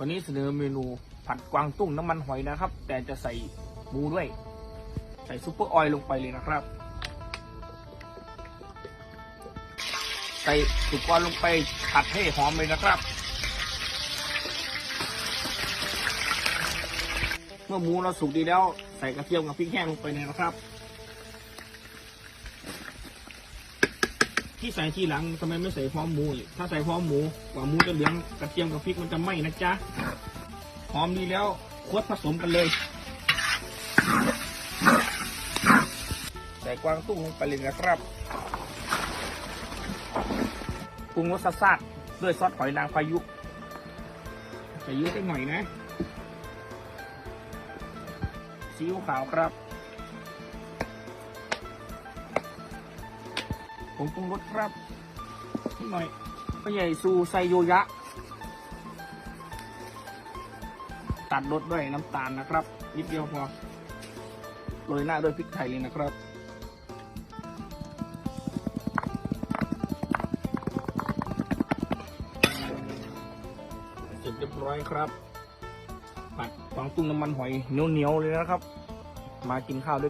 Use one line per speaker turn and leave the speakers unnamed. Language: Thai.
วันนี้เสนอเมนูผัดกวางตุ้งน้ำมันหอยนะครับ แต่จะใส่หมูด้วย ใส่ซุปเปอร์ออยล์ลงไปเลยนะครับ ใส่สุกรลงไปผัดให้หอมเลยนะครับ เมื่อหมูเราสุกดีแล้ว ใส่กระเทียมกับพริกแห้งลงไปเลยนะครับ ที่ใส่ทีหลังทำไมไม่ใส่พร้อมหมูอีกถ้าใส่พร้อมหมูกว่าหมูจะเหลืองกระเทียมกับพริกมันจะไหม้นะจ๊ะหอมดีแล้วคดผสมกันเลย ใส่กวางตุ้งลงไปเลยนะครับปรุงรสซาดๆด้วยซอสหอยนางพายุใส่เยอะไปหน่อยนะซีอิ๊วขาวครับ ผงปรุงรสครับนิดหน่อยก็ใหญ่ซูไซโยยะ ตัดรสด้วยน้ำตาลนะครับ นิดเดียวพอโรยหน้าด้วยพริกไทยเลยนะครับเสร็จเรียบร้อยครับผัดกวางตุ้งน้ำมันหอยเหนียวๆเลยนะครับ มากินข้าวด้วย